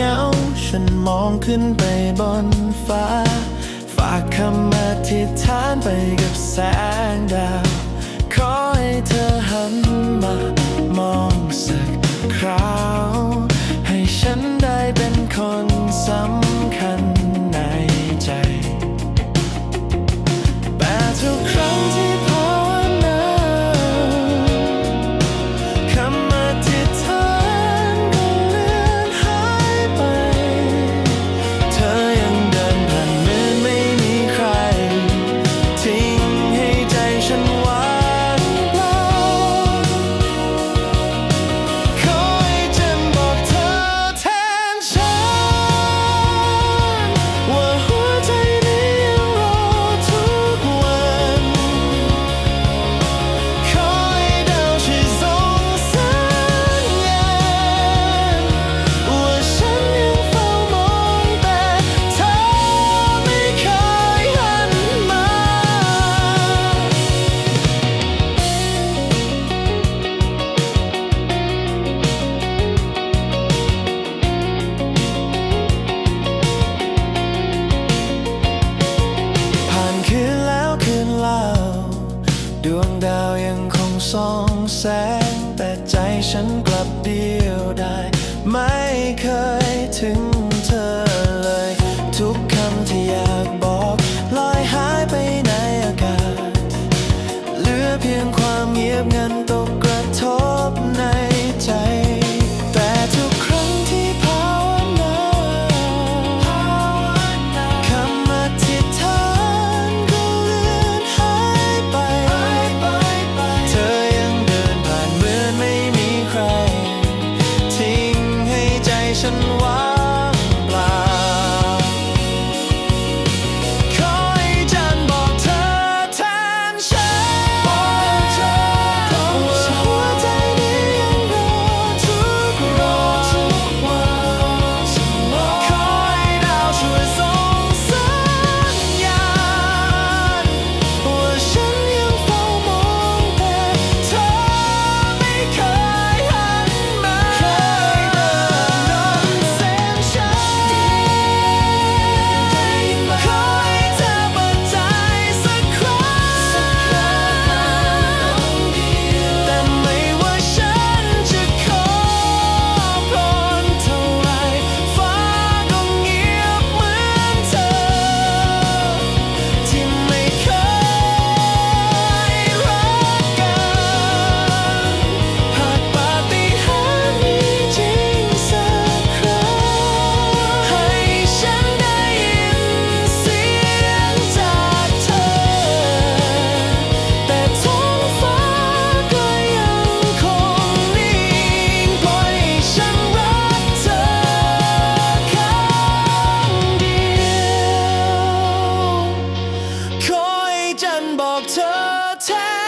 งา ฉันมองขึ้นไปบนฟ้า ฝากคำอธิษฐานไปกับแสงดาว ขอให้เธอหันมามองสักคราว ให้ฉันได้เป็นคนสำคัญ เดียวได้ ไม่เคย time.